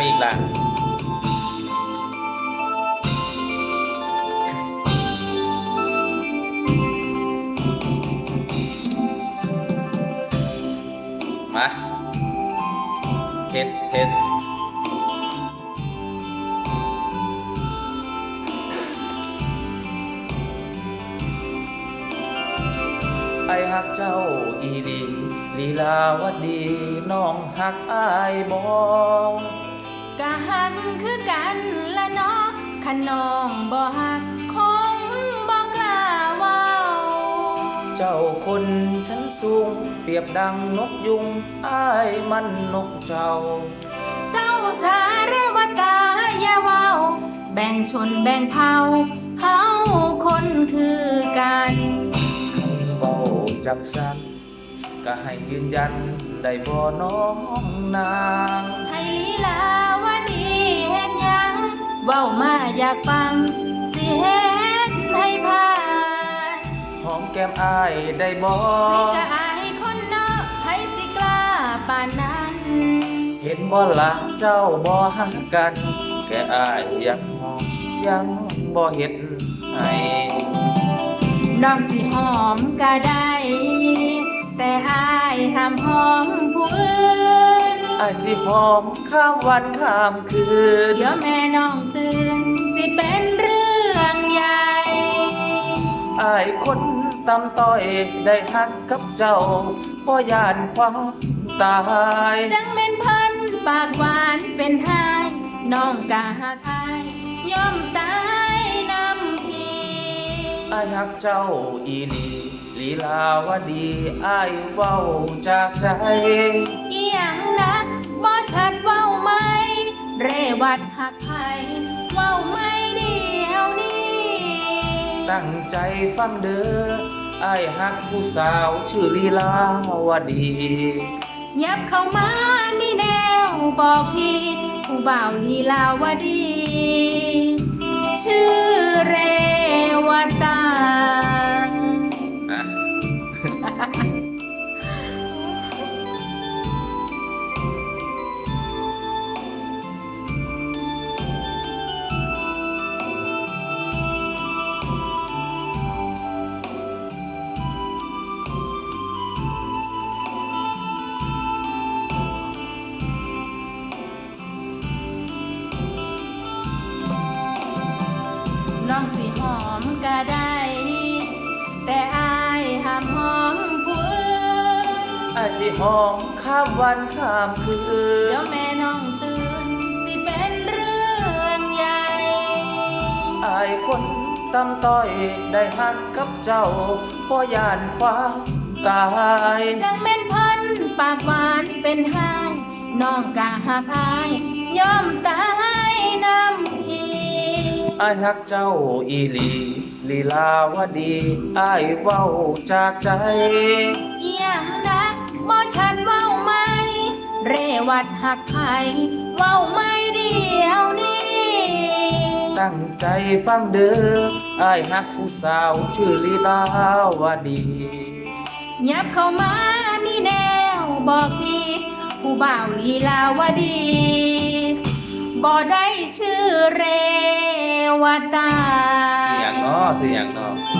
มีอีกละมาเทสเทสไอฮักเจ้าอีดีลีลาวดี น้องฮักอายบอก หักคือกันละเนาะขนองบ่หักคงบ่กล้าเว้า เจ้าคนชั้นสูง เปรียบดังนกยุงอ้ายมันนกเจ้า เศร้าสาเรวตาอย่าเว้า แบ่งชนแบ่งเผ่าเฮาคนคือกันเบาจักสันก็ให้ยืนยันได้บ่น้องนาง เว้ามาอยากฟัง สิเฮ็ดให้ผ่านหอมแก้มอ้ายได้บ่ให้กะอายคนเนาะให้สิกล้าปานนั้น เห็นบ่ละเจ้าบ่หักกัน แค่อ้ายยังหอมยังบ่เฮ็ดให้น้องสิหอมก็ได้ แต่อายห้ามหอมผู้อื่นอ้าย สิหอมข้ามวันข้ามคืน เดี๋ยวแม่น้องตื่นสิเป็นเรื่องใหญ่ อายคนตำต้อยได้ฮักกับเจ้าบ่ยานความตาย จังเป็นพันปากหวานเป็นหายน้องกะหักอายยอมตายนำพี่อายฮักเจ้าอีหลีลีลาวดีอายเว้าจากใจ อีหยัง ตั้งใจฟังเด้ออายฮักผู้สาวชื่อลีลาวดี ยับเข้ามามีแนวบอกพี่ผู้บ่าวลีลาวดี ชื่อเรวตา อายสิหอมข้ามวันข้ามคืเดี๋นยวแม่น้องตื่น สิเป็นเรื่องใหญ่ อายคนตำต้อยได้ฮักกับเจ้าบ่ยานความตายจังเป็นพันปากหวานเป็นหายน้องกะหักอายยอมตายน้ำพี่อายฮักเจ้าอีหลี ลีลาวดีอายเว้าจากใจอหย่างนะ บ่ชัดเว้าไหม เรวัดหักไผเว้าไม่เดียวนี้ ตั้งใจฟังเด้ออายฮักผู้สาวชื่อลีลาวดี ยับเข้ามามีแนวบอกพี่ผู้บ่าวลีลาวดีบ่ได้ชื่อเรวตาสิอย่างน้อสิอย่างน้อโอเคนะ